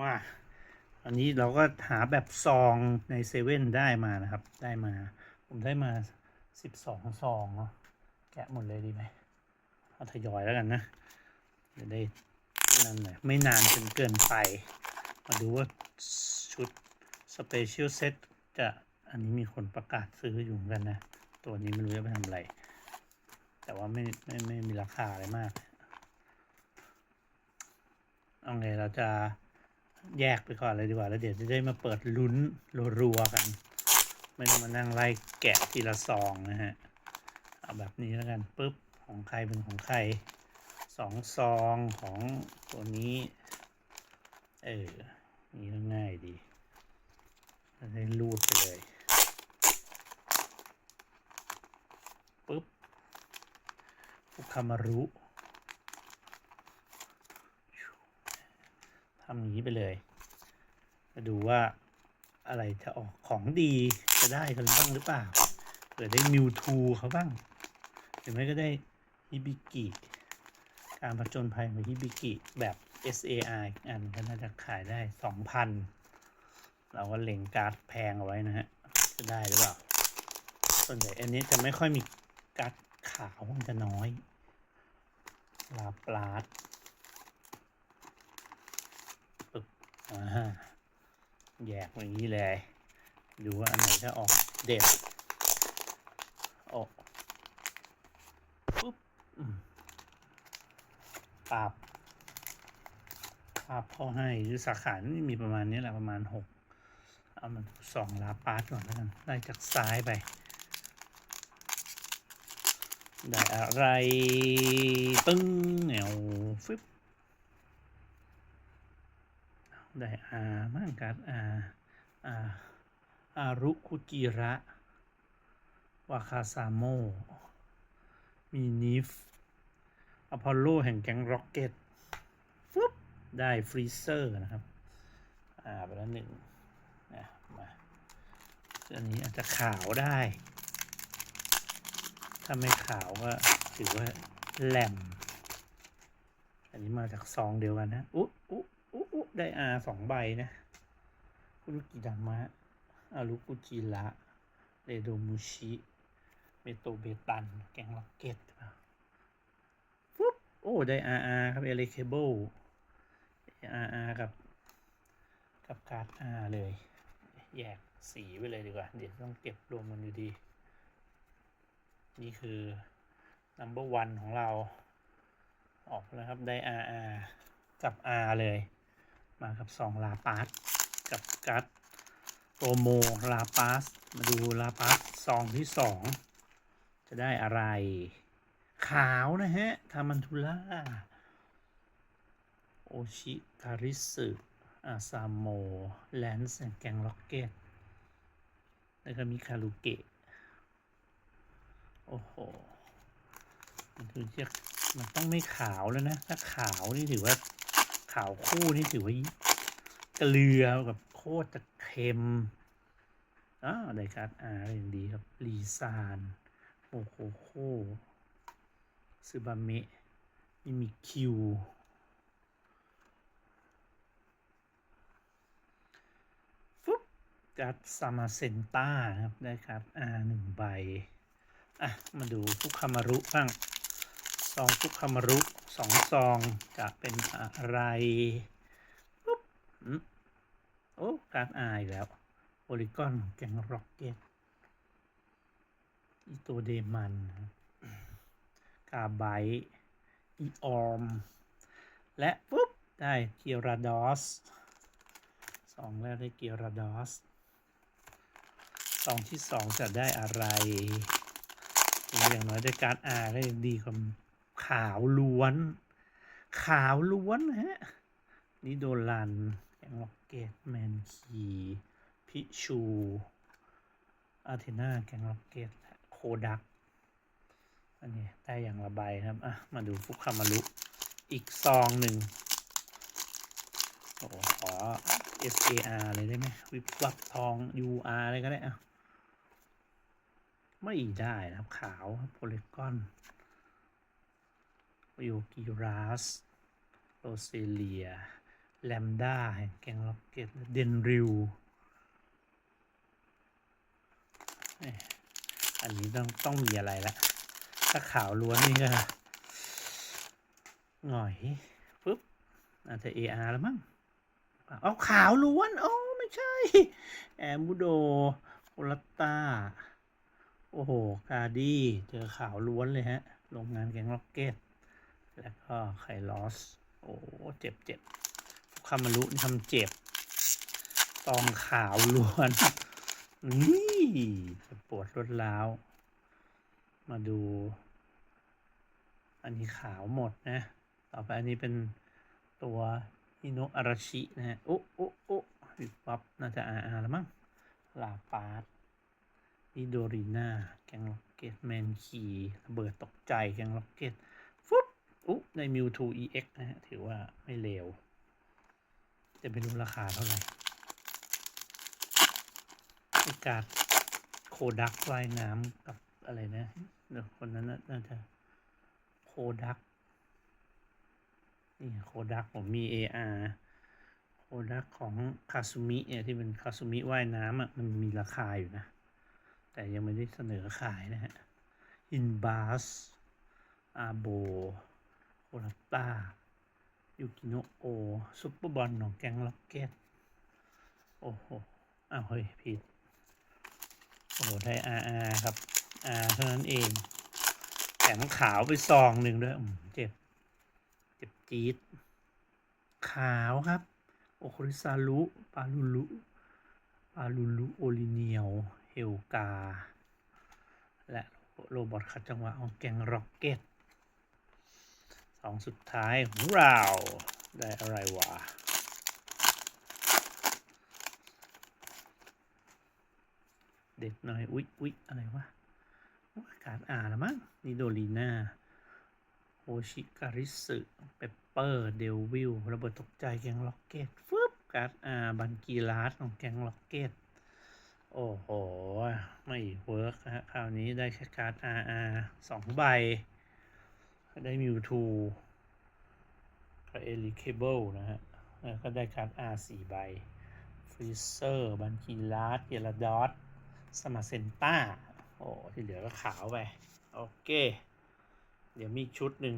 มา อันนี้เราก็หาแบบซองในเซเว่นได้มานะครับ ได้มา ผมได้มาสิบสองซองเนาะ แกะหมดเลยดีไหมเอาทยอยแล้วกันนะ จะได้นั่นหน่อยไม่นานจนเกินไป มาดูว่าชุดสเปเชียลเซตจะอันนี้มีคนประกาศซื้ออยู่เหมือนกันนะ ตัวนี้ไม่รู้จะไปทำอะไร แต่ว่าไม่ไม่ไม่มีราคาอะไรมากเอาไงเราจะ แยกไปก่อนเลยดีกว่า แล้วเดี๋ยวจะได้มาเปิดลุ้นรัวๆกัน ไม่ต้องมานั่งไล่แกะทีละซองนะฮะ เอาแบบนี้แล้วกันปุ๊บของใครเป็นของใครสองซองของตัวนี้ เออนี่ก็ง่ายดีเราได้รูดไปเลยปุ๊บฟุคามารุ ทำอย่างนี้ไปเลยมาดูว่าอะไรจะออกของดีจะได้กันบ้างหรือเปล่าเผื่อได้มิวทูเขาบ้างหรือไม่ก็ได้ฮิบิกิการผจญภัยของฮิบิกิแบบ SAR อันก็น่าจะขายได้ 2,000 เราก็เล็งการ์ดแพงเอาไว้นะฮะ จะได้หรือเปล่า ส่วนใหญ่อันนี้จะไม่ค่อยมีการ์ดขาวมันจะน้อย ลาปลาด อ่าฮะ แยกอย่างนี้เลย ดูว่าอันไหนจะออกเด็ดออกปุ๊บปราบปราบเขาให้หรือสาขานี่มีประมาณนี้แหละประมาณหกเอามันสองลาปาร์ตก่อนแล้วกันไล่จากซ้ายไป ได้อะไรปึ้งเหนียวฟึบ ได้อามั่งการอาอาอารุคุจิระวาคาซาโม มีนิฟ อพอลโลแห่งแก๊งร็อกเก็ตฟึบได้ฟรีเซอร์นะครับ อ่า ไปแล้วหนึ่งนะมาอันนี้อาจจะขาวได้ ถ้าไม่ขาวก็ถือว่าแหลม อันนี้มาจากซองเดียวกันนะ อุ๊ ได้อาสองใบนะคุรุกิดามะอารุกุจิระเรโดมุชิเมโตเบตัน แกงล็อกเก็ตปุ๊บโอ้ ได้อาอาครับเอเลเคเบิลอาอากับ กับการ์ดอาเลย แยกสีไปเลยดีกว่า เดี๋ยวต้องเก็บรวมกันอยู่ดี นี่คือ number one ของเรา ออกแล้วครับ ได้ RR กับ R เลย มากับ2ลาปาสกับกัดโปรโมลาปาสมาดูลาปาสซองที่2จะได้อะไร ขาวนะฮะทามันทุล่าโอชิคาริสึอาซามโมแลนส์แกงล็อกเก็ตแล้วก็มีคารุเกะโอ้โหมันคือมันต้องไม่ขาวแล้วนะ ถ้าขาวนี่ถือว่า ขาวคู่นี่ถือว่าเกลือแบบโคตรจะเค็มอ่าไดการ์ดอาร์อย่างดีครับลีซานโมโคโคซึบาเมะมิมิคิวฟึบการ์ดซามาเซนต้าครับได้การ์ดอาร์หนึ่งใบ อะ มาดูฟุคามารุบ้าง ซองฟุคามารุสองซองจะเป็นอะไรปุ๊บอืมโอ้การอายแล้วโอลิกอนแกงร็อกเก็ตอีโตเดมัน กาไบอีออม และปุ๊บ ได้เกียราดอสสองแล้วได้เกียราดอสซองที่สองจะได้อะไร อย่างน้อยได้การ์ดอาได้ดีกว่า ขาวล้วน ขาวล้วนฮะนี่โดลันแกงล็อกเกตแมนคีพิชูอาเทนาแกงล็อกเกตโคดักอันนี้ได้อย่างละใบครับ อะ มาดูฟุกคามารุอีกซองหนึ่งโอ้ขอ SAR เลยได้ไหมวิบวับทอง UR อะไรก็ได้อะ ไม่ได้นะครับ ขาวโพลีกอน โยกิรัสโรเซเลียแลมด้าแห่งแกงล็อกเก็ตเดนริวอันนี้ต้องต้องมีอะไรละถ้าขาวล้วนนี่ก็หน่อยปึ๊บอาจจะ AR แล้วมั้งเอาขาวล้วนโอ้ไม่ใช่ แอมบูโดโอลาต้าโอ้โห กาดี้เจอขาวล้วนเลยฮะ โรงงานแกงล็อกเก็ต แล้วก็ไคลอส โอ้เจ็บเจ็บคามารุทำเจ็บ ตองขาวล้วน นี่จะปวดรวดร้าว มาดู อันนี้ขาวหมดนะ ต่อไปอันนี้เป็นตัวฮิโนะอาราชินะฮะ โอ้โอ้โอ้วิบวับน่าจะอาอาแล้วมั้ง ลาปาสนิโดรีนาแกงล็อกเก็ตแมนคีระเบิดตกใจ แกงล็อกเก็ต ในมิว2 EX นะฮะ ถือว่าไม่เลวจะไม่รู้ราคาเท่าไหร่โอกาสโคดักว่ายน้ำกับอะไรนะเดี๋ยวคนนั้นน่าจะโคดักนี่โคดักผมมี AR โคดักของคาซูมิเนี่ยที่เป็นคาซูมิว่ายน้ำอะมันมีราคาอยู่นะ แต่ยังไม่ได้เสนอขายนะฮะอินบาสอาโบ ลาตายูกิโนโอซุปเปอร์บอลของแกงล็อกเก็ตโอ้โหอ้าวเฮ้ยผิด โอ้โหได้ RR ครับ R เท่านั้นเองแถมขาวไปซองหนึ่งด้วยเจ็บ เจ็บจี๊ด ขาวครับ โอคริซารุปาลูลุปาลูลุโอลิเนียว เฮลกา และโรบอทขัดจังหวะของแกงร็อกเก็ต สองสุดท้ายของเราได้อะไรวะเด็ดหน่อย อุ๊ยอุ๊ยอะไรวะการอ่านล้วมั้งนิโดลีนาโอชิการิสึเปปเปอร์ เดวิลระเบิดตกใจแกงล็อกเก็ตฟึบการ์ดอาบันกีลาสของแกงล็อกเก็ต โอ้โห ไม่เวิร์กฮะคราวนี้ได้แค่การ์ด RR สองใบ ได้มิวทูกับเอลิเคเบิลนะฮะแล้วก็ได้การ์ด R สี่ใบฟรีเซอร์บันกีลาสเยลาดอสสมาเซนต้า โอ้ ที่เหลือก็ขาวไป โอเค เดี๋ยวมีชุดหนึ่ง